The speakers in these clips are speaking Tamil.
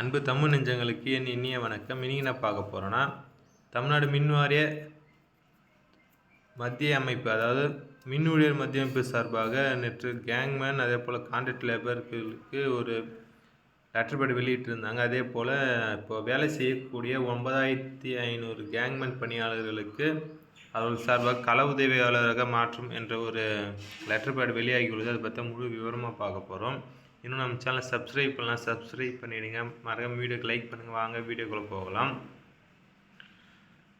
அன்பு தமிழ் நெஞ்சங்களுக்கு என் இனிய வணக்கம். இனி நான் பார்க்க போகிறோன்னா தமிழ்நாடு மின் வாரிய மத்திய அமைப்பு அதாவது மின் ஊழியர் மத்திய அமைப்பு சார்பாக நேற்று கேங்மேன் அதே போல் கான்ட்ராக்ட் லேபர்களுக்கு ஒரு லெட்டர் பேட் வெளியிட்டிருந்தாங்க. அதே போல் இப்போ வேலை செய்யக்கூடிய ஒன்பதாயிரத்தி ஐநூறு கேங்மேன் பணியாளர்களுக்கு அவர்கள் சார்பாக கள உதவியாளராக மாற்றும் என்ற ஒரு லெட்டர் பேட் வெளியாகியுள்ளது. அதை பற்றி முழு விவரமாக பார்க்க போகிறோம் இன்னும் நம்ம சேனலை சப்ஸ்கிரைப் பண்ணலாம் சப்ஸ்கிரைப் பண்ணிவிடுங்க மறக்காம வீடியோக்கு லைக் பண்ணுங்கள் வாங்க வீடியோக்குள்ளே போகலாம்.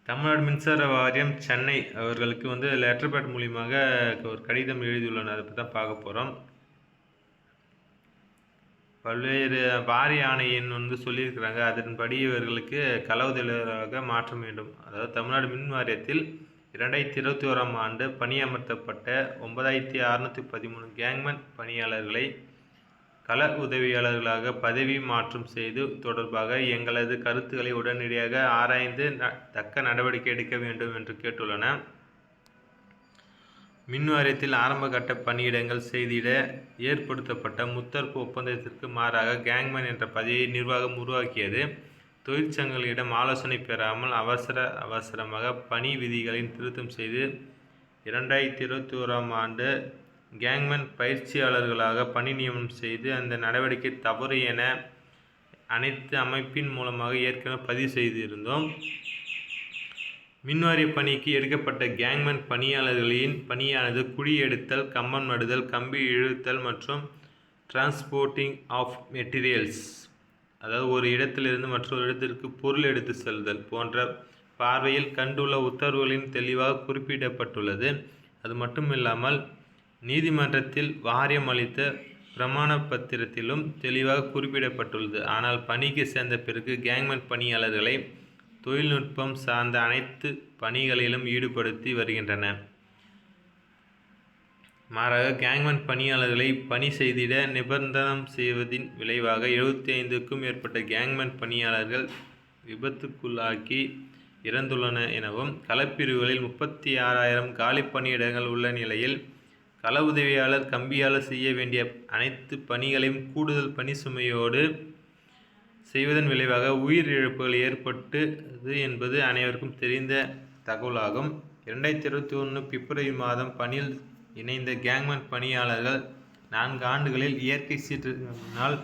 தமிழ்நாடு மின்சார வாரியம் சென்னை அவர்களுக்கு வந்து லெட்டர் பேட் மூலியமாக ஒரு கடிதம் எழுதியுள்ளனர். அதை பற்றி தான் பார்க்க போகிறோம் பல்வேறு வாரிய ஆணையின் வந்து சொல்லியிருக்கிறாங்க. அதன்படி இவர்களுக்கு களவுதலராக மாற்ற வேண்டும். அதாவது தமிழ்நாடு மின் வாரியத்தில் இரண்டாயிரத்தி இருபத்தி ஓராம் ஆண்டு பணியமர்த்தப்பட்ட ஒன்பதாயிரத்தி அறுநூற்றி பதிமூணு கேங்மேன் பணியாளர்களை கள உதவியாளர்களாக பதவி மாற்றம் செய்து தொடர்பாக எங்களது கருத்துக்களை உடனடியாக ஆராய்ந்து ந- தக்க நடவடிக்கை எடுக்க வேண்டும் என்று கேட்டுள்ளன. மின் வாரியத்தில் ஆரம்ப கட்ட பணியிடங்கள் செய்திட ஏற்படுத்தப்பட்ட முத்தரப்பு ஒப்பந்தத்திற்கு மாறாக கேங்மேன் என்ற பதவியை நிர்வாகம் உருவாக்கியது. தொழிற்சங்கங்களிடம் ஆலோசனை பெறாமல் அவசர அவசரமாக பணி விதிகளின் திருத்தம் செய்து இரண்டாயிரத்தி இருபத்தி ஓராம் ஆண்டு கேங்மேன் பயிற்சியாளர்களாக பணி நியமனம் செய்து அந்த நடவடிக்கை தவறு என அனைத்து அமைப்பின் மூலமாக ஏற்கனவே பதிவு செய்திருந்தோம். மின்வாரிய பணிக்கு எடுக்கப்பட்ட கேங்மேன் பணியாளர்களின் பணியானது குழி எடுத்தல் கம்பம் நடுதல் கம்பி இழுத்தல் மற்றும் டிரான்ஸ்போர்ட்டிங் ஆஃப் மெட்டீரியல்ஸ் அதாவது ஒரு இடத்திலிருந்து மற்றொரு இடத்திற்கு பொருள் எடுத்து செல்தல் போன்ற பார்வையில் கண்டுள்ள உத்தரவுகளின் தெளிவாக குறிப்பிடப்பட்டுள்ளது. அது மட்டும் இல்லாமல் நீதிமன்றத்தில் வாரியம் அளித்த பிரமாண பத்திரத்திலும் தெளிவாக குறிப்பிடப்பட்டுள்ளது. ஆனால் பணிக்கு சேர்ந்த பிறகு கேங்மேன் பணியாளர்களை தொழில்நுட்பம் சார்ந்த அனைத்து பணிகளிலும் ஈடுபடுத்தி வருகின்றன. மாறாக கேங்மேன் பணியாளர்களை பணி செய்திட நிபந்தனம் செய்வதின் விளைவாக எழுபத்தி ஐந்துக்கும் மேற்பட்ட கேங்மேன் பணியாளர்கள் விபத்துக்குள்ளாக்கி இறந்துள்ளன எனவும் களப்பிரிவுகளில் முப்பத்தி ஆறாயிரம் காலி பணியிடங்கள் உள்ள நிலையில் கள உதவியாளர் கம்பியாளர் செய்ய வேண்டிய அனைத்து பணிகளையும் கூடுதல் பணி சுமையோடு செய்வதன் விளைவாக உயிரிழப்புகள் ஏற்பட்டது என்பது அனைவருக்கும் தெரிந்த தகவலாகும். இரண்டாயிரத்தி இருபத்தி ஒன்று பிப்ரவரி மாதம் பணியில் இணைந்த கேங்மேன் பணியாளர்கள் நான்கு ஆண்டுகளில் இயற்கை சீற்றினால்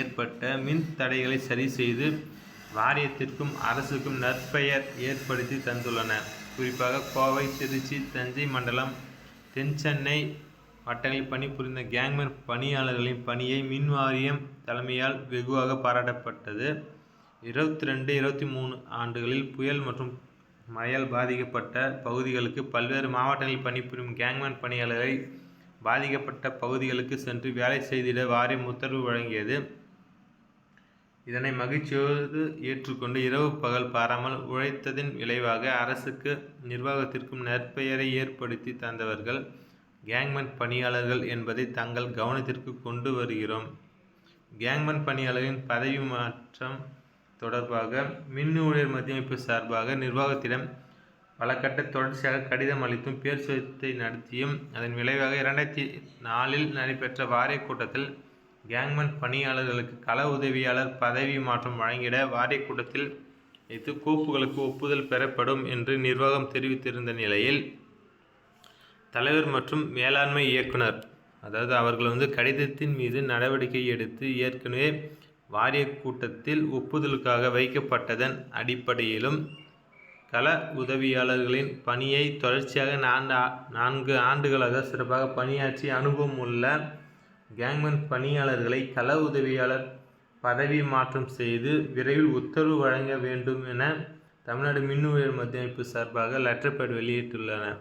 ஏற்பட்ட மின் தடைகளை சரி செய்து வாரியத்திற்கும் அரசுக்கும் நற்பெயர் ஏற்படுத்தி தந்துள்ளன குறிப்பாக கோவை திருச்சி தஞ்சை மண்டலம் தென் சென்னை வட்டங்களில் பணிபுரிந்த கேங்மேன் பணியாளர்களின் பணியை மின் வாரியம் தலைமையால் வெகுவாக பாராட்டப்பட்டது. இருபத்தி ரெண்டு இருபத்தி மூணு ஆண்டுகளில் புயல் மற்றும் மழையால் பாதிக்கப்பட்ட பகுதிகளுக்கு பல்வேறு மாவட்டங்களில் பணிபுரியும் கேங்மேன் பணியாளர்களை பாதிக்கப்பட்ட பகுதிகளுக்கு சென்று வேலை செய்திட வாரியம் உத்தரவு வழங்கியது. இதனை மகிழ்ச்சியோடு ஏற்றுக்கொண்டு இரவு பகல் பாராமல் உழைத்ததின் விளைவாக அரசுக்கு நிர்வாகத்திற்கும் நற்பெயரை ஏற்படுத்தி தந்தவர்கள் கேங்மேன் பணியாளர்கள் என்பதை தங்கள் கவனத்திற்கு கொண்டு வருகிறோம். கேங்மேன் பணியாளர்களின் பதவி மாற்றம் தொடர்பாக மின் ஊழியர் மத்தியமைப்பு சார்பாக நிர்வாகத்திடம் பல கட்ட தொடர்ச்சியாக கடிதம் அளித்தும் பேச்சுவார்த்தை நடத்தியும் அதன் விளைவாக இரண்டாயிரத்தி நாலில் நடைபெற்ற வாரிய கூட்டத்தில் கேங்மேன் பணியாளர்களுக்கு கள உதவியாளர் பதவி மாற்றம் வழங்கிட வாரிய கூட்டத்தில் வைத்து கோப்புகளுக்கு ஒப்புதல் பெறப்படும் என்று நிர்வாகம் தெரிவித்திருந்த நிலையில் தலைவர் மற்றும் மேலாண்மை இயக்குனர் அதாவது அவர்கள் வந்து கடிதத்தின் மீது நடவடிக்கை எடுத்து ஏற்கனவே வாரிய கூட்டத்தில் ஒப்புதலுக்காக வைக்கப்பட்டதன் அடிப்படையிலும் கள உதவியாளர்களின் பணியை தொடர்ச்சியாக நான்கு ஆ- நான்கு ஆண்டுகளாக சிறப்பாக பணியாற்றி அனுபவம் உள்ள கேங்மேன் பணியாளர்களை கள உதவியாளர் பதவி மாற்றம் செய்து விரைவில் உத்தரவு வழங்க வேண்டும் என தமிழ்நாடு மின் உயர் மத்திய அமைப்பு சார்பாக லெட்டர் பேட் வெளியிட்டுள்ளனர்